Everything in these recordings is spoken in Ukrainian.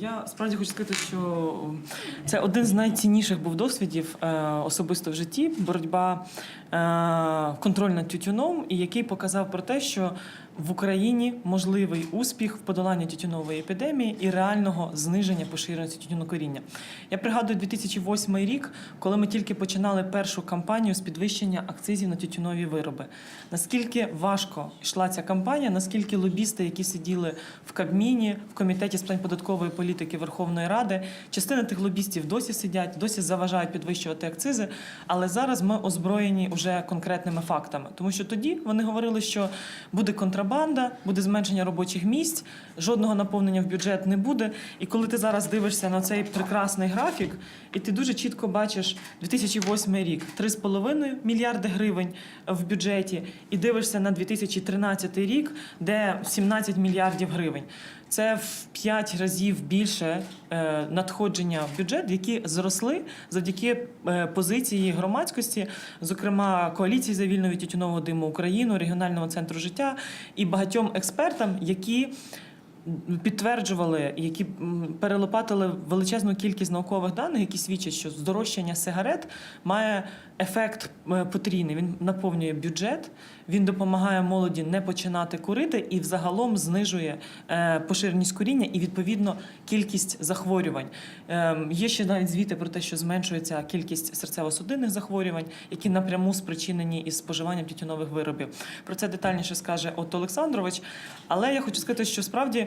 Я справді хочу сказати, що це один з найцінніших був досвідів е, особисто в житті. Боротьба е, контроль над тютюном, і який показав про те, що в Україні можливий успіх в подоланні тютюнової епідемії і реального зниження поширеності тютюнокоріння. Я пригадую 2008 рік, коли ми тільки починали першу кампанію з підвищення акцизів на тютюнові вироби. Наскільки важко йшла ця кампанія, наскільки лобісти, які сиділи в Кабміні, в комітеті з питань податкової політики Верховної Ради, частина тих лобістів досі сидять, досі заважають підвищувати акцизи. Але зараз ми озброєні вже конкретними фактами, тому що тоді вони говорили, що буде контрабанда, буде зменшення робочих місць, жодного наповнення в бюджет не буде. І коли ти зараз дивишся на цей прекрасний графік, і ти дуже чітко бачиш 2008 рік 3,5 мільярди гривень в бюджеті, і дивишся на 2013 рік, де 17 мільярдів гривень. Це в 5 разів більше е, надходження в бюджет, які зросли завдяки е, позиції громадськості, зокрема коаліції за вільну від тютюнового диму Україну, регіонального центру життя і багатьом експертам, які підтверджували, які перелопатили величезну кількість наукових даних, які свідчать, що здорожчання сигарет має ефект е, потрійний. Він наповнює бюджет, він допомагає молоді не починати курити і взагалом знижує е, поширеність куріння і відповідно кількість захворювань. Ем, Є ще навіть звіти про те, що зменшується кількість серцево-судинних захворювань, які напряму спричинені із споживанням тютюнових виробів. Про це детальніше скаже От Олександрович. Але я хочу сказати, що справді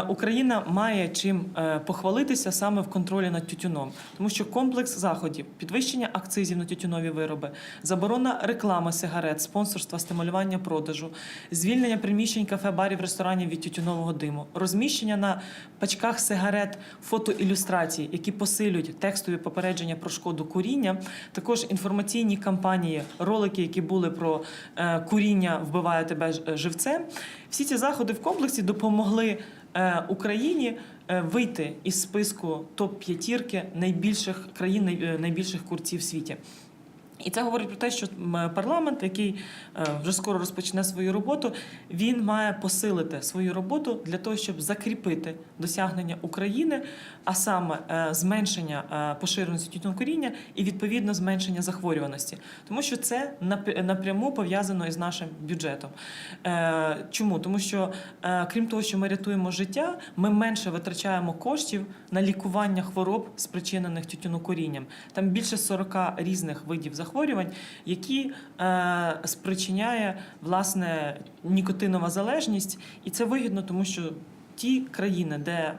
Україна має чим е, похвалитися саме в контролі над тютюном, тому що комплекс заходів, підвищення акцизів на тютюнові вироби, заборона реклами сигарет, спонсорства, стимулювання продажу, звільнення приміщень кафе, барів, ресторанів від тютюнового диму, розміщення на пачках сигарет фотоілюстрацій, які посилюють текстові попередження про шкоду куріння, також інформаційні кампанії, ролики, які були про е, куріння вбиває тебе живцем. Всі ці заходи в комплексі допомогли е, Україні е, вийти із списку топ п'ятірки найбільших країн, е, найбільших курців в світі. І це говорить про те, що парламент, який е, вже скоро розпочне свою роботу, він має посилити свою роботу для того, щоб закріпити досягнення України, а саме е, зменшення е, поширеності тютюнокоріння і відповідно зменшення захворюваності, тому що це нап- напряму пов'язано із нашим бюджетом. Чому? Тому що крім того, що ми рятуємо життя, ми менше витрачаємо коштів на лікування хвороб, спричинених тютюнокорінням. Там більше 40 різних видів захворювань, які е, спричиняє власне нікотинова залежність, і це вигідно, тому що ті країни, де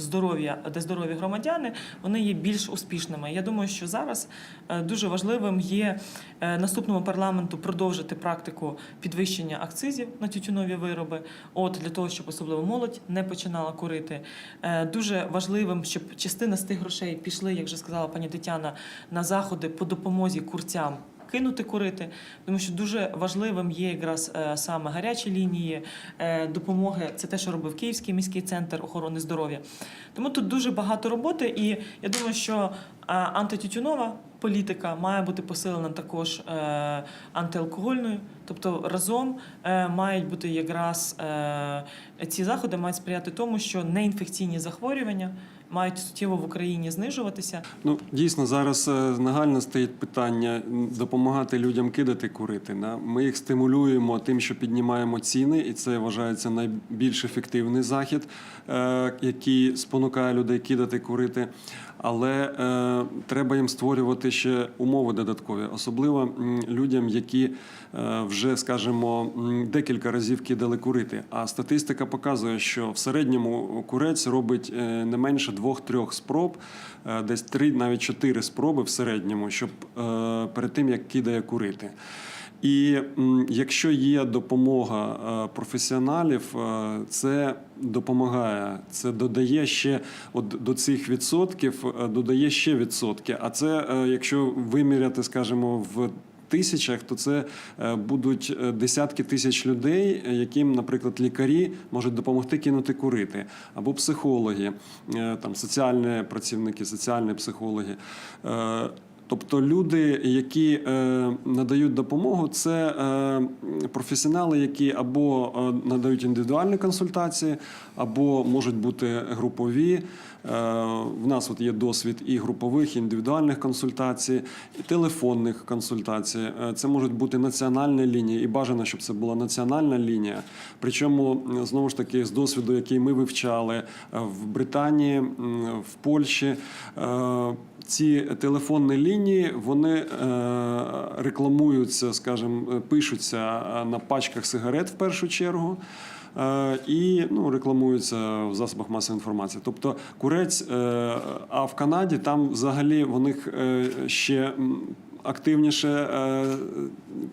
здоров'я, де здорові громадяни, вони є більш успішними. Я думаю, що зараз е, дуже важливим є е, наступному парламенту продовжити практику підвищення акцизів на тютюнові вироби. От для того, щоб особливо молодь не починала курити. Е, Дуже важливим, щоб частина з тих грошей пішли, як вже сказала пані Тетяна, на заходи по допомозі курцям. Кинути курити, тому що дуже важливим є якраз е, саме гарячі лінії е, допомоги. Це те, що робив Київський міський центр охорони здоров'я. Тому тут дуже багато роботи, і я думаю, що е, антитютюнова політика має бути посилена також антиалкогольною. Тобто разом мають бути якраз ці заходи мають сприяти тому, що неінфекційні захворювання мають суттєво в Україні знижуватися. Ну дійсно зараз е, нагально стоїть питання допомагати людям кидати курити. Ми їх стимулюємо тим, що піднімаємо ціни, і це вважається найбільш ефективний захід, е, який спонукає людей кидати курити. Але е, треба їм створювати ще умови додаткові, особливо людям, які е, вже, скажімо, декілька разів кидали курити. А статистика показує, що в середньому курець робить е, не менше двох-трьох спроб, е, десь три, навіть чотири спроби в середньому, щоб е, перед тим як кидає курити. І якщо є допомога е, професіоналів, це допомагає. Це додає ще от до цих відсотків, додає ще відсотки. А це, якщо виміряти, скажімо, в тисячах, то це е, будуть е, десятки тисяч людей, е, яким, наприклад, лікарі можуть допомогти кинути курити, або психологи, там соціальні працівники, соціальні психологи. Тобто люди, які е, надають допомогу, це е, професіонали, які або е, надають індивідуальні консультації, або можуть бути групові. В нас от є досвід і групових, і індивідуальних консультацій, і телефонних консультацій. Це можуть бути національні лінії, і бажано, щоб це була національна лінія. Причому знову ж таки з досвіду, який ми вивчали в Британії, в Польщі. ці телефонні лінії вони е, рекламуються, скажімо, е, пишуться е, на пачках сигарет в першу чергу. І ну, рекламуються в засобах масової інформації. Тобто курець, а в Канаді там взагалі в них ще активніше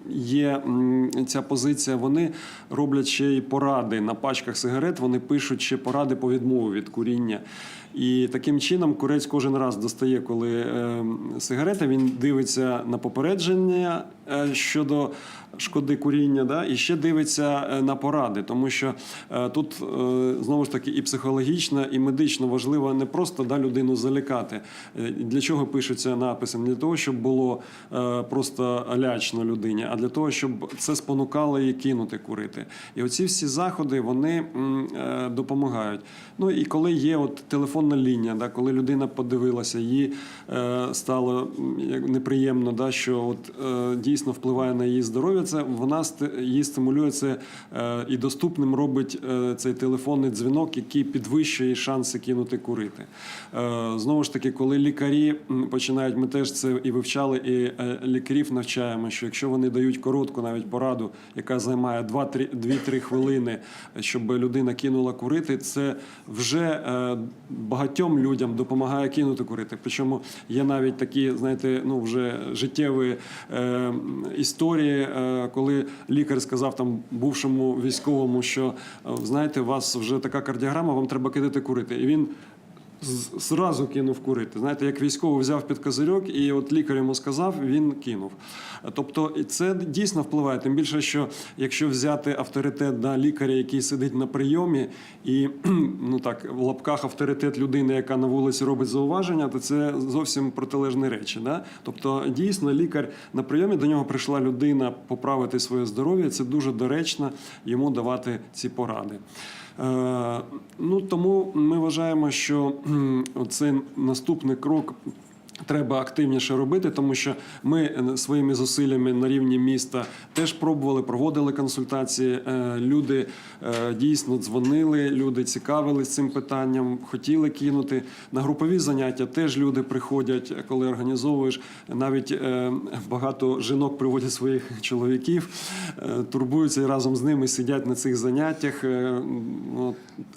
є ця позиція. Вони роблять ще й поради на пачках сигарет. Вони пишуть ще поради по відмові від куріння. І таким чином курець кожен раз достає, коли е, сигарета, він дивиться на попередження е, щодо шкоди куріння, да, і ще дивиться е, на поради, тому що е, тут знову ж таки і психологічно, і медично важливо не просто да, людину залякати. Для чого пишуться написи? Не для того, щоб було просто лячно людині, а для того, щоб це спонукало її кинути курити. І оці всі заходи вони допомагають. Ну і коли є от телефонна лінія, да, коли людина подивилася, їй е, стало неприємно, да, що от, е, дійсно впливає на її здоров'я, це вона її стимулює це е, і доступним робить цей телефонний дзвінок, який підвищує шанси кинути курити. Знову ж таки, коли лікарі починають, ми теж це і вивчали, і лікарів навчаємо, що якщо вони дають коротку навіть пораду, яка займає 2-3 хвилини, щоб людина кинула курити, це вже багатьом людям допомагає кинути курити. Причому є навіть такі, знаєте, ну вже життєві е, історії, е, коли лікар сказав там бувшому військовому, що е, знаєте, у вас вже така кардіограма, вам треба кидати курити. І він зразу кинув курити. Знаєте, як військовий взяв під козирьок, і от лікар йому сказав, він кинув. Тобто, це дійсно впливає. Тим більше, що якщо взяти авторитет да, лікаря, який сидить на прийомі, і ну так в лапках авторитет людини, яка на вулиці робить зауваження, то це зовсім протилежні речі. Да? Тобто, дійсно, лікар на прийомі до нього прийшла людина поправити своє здоров'я. Це дуже доречно йому давати ці поради. Е, Ну тому ми вважаємо, що цей наступний крок. Треба активніше робити, тому що ми е, своїми зусиллями на рівні міста теж пробували, проводили консультації. Е, Люди е, дійсно дзвонили, люди цікавились цим питанням, хотіли кинути. На групові заняття теж люди приходять, коли організовуєш. Навіть багато жінок приводять своїх чоловіків, турбуються і разом з ними сидять на цих заняттях.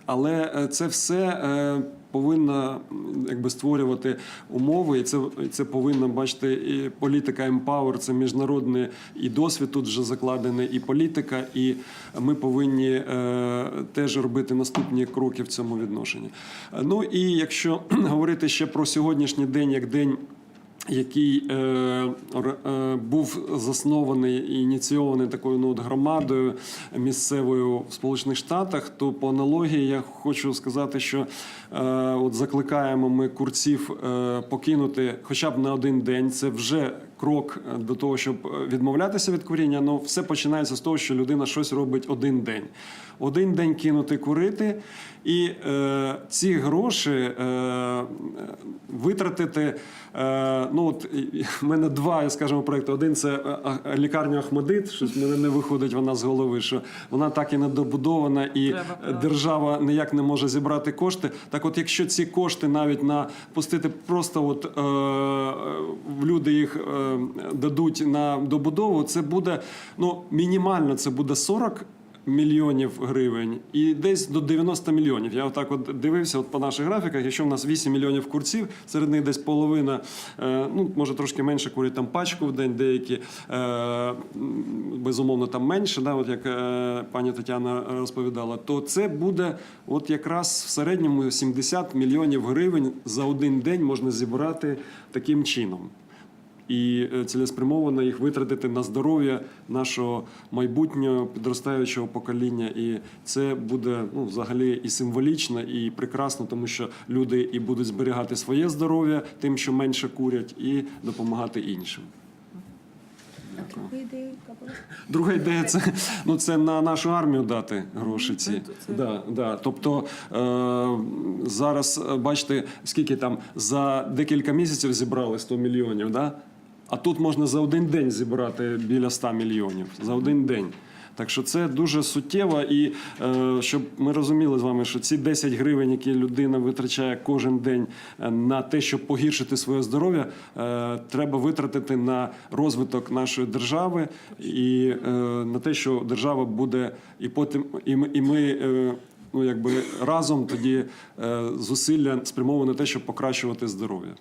Але це все. Повинна якби створювати умови, і це, це повинна бачити і політика Empower, це міжнародний і досвід тут вже закладений, і політика, і ми повинні е, теж робити наступні кроки в цьому відношенні. Е, Ну і якщо говорити ще про сьогоднішній день як день який е, е, був заснований і ініційований такою ну, от громадою місцевою в Сполучених Штатах, то по аналогії я хочу сказати, що е, от закликаємо ми курців е, покинути хоча б на один день. Це вже крок е, до того, щоб е, відмовлятися від куріння. Ну все починається з того, що людина щось робить один день. Один день кинути курити, і е, ці гроші е, витратити. Е, ну от в мене два, скажімо, проекти. Один це е, лікарня Ахмадит. Щось в мене не виходить вона з голови, що вона так і не добудована, і Треба, держава ніяк не може зібрати кошти. Так, от, якщо ці кошти навіть на пустити просто, от е, в люди їх е, дадуть на добудову, це буде ну мінімально, це буде 40 мільйонів гривень і десь до 90 мільйонів. Я отак от дивився от по наших графіках. Якщо в нас 8 мільйонів курців, серед них десь половина, е, ну може трошки менше курять там пачку в день, деякі е, безумовно там менше, да, от як е, пані Тетяна розповідала, то це буде от якраз в середньому 70 мільйонів гривень за один день можна зібрати таким чином. І е, цілеспрямовано їх витратити на здоров'я нашого майбутнього підростаючого покоління. І це буде ну, взагалі і символічно, і прекрасно, тому що люди і будуть зберігати своє здоров'я тим, що менше курять, і допомагати іншим. Друга ідея, це, ну, це на нашу армію дати гроші ці. Це- Да, да. Тобто е, зараз е, бачите, скільки там за декілька місяців зібрали 100 мільйонів, да? А тут можна за один день зібрати біля 100 мільйонів. За один день. Так що це дуже суттєво, і е, щоб ми розуміли з вами, що ці 10 гривень, які людина витрачає кожен день е, на те, щоб погіршити своє здоров'я, е, треба витратити на розвиток нашої держави і е, на те, що держава буде, і потім і ми, і ми е, ну якби разом тоді е, зусилля спрямовані на те, щоб покращувати здоров'я.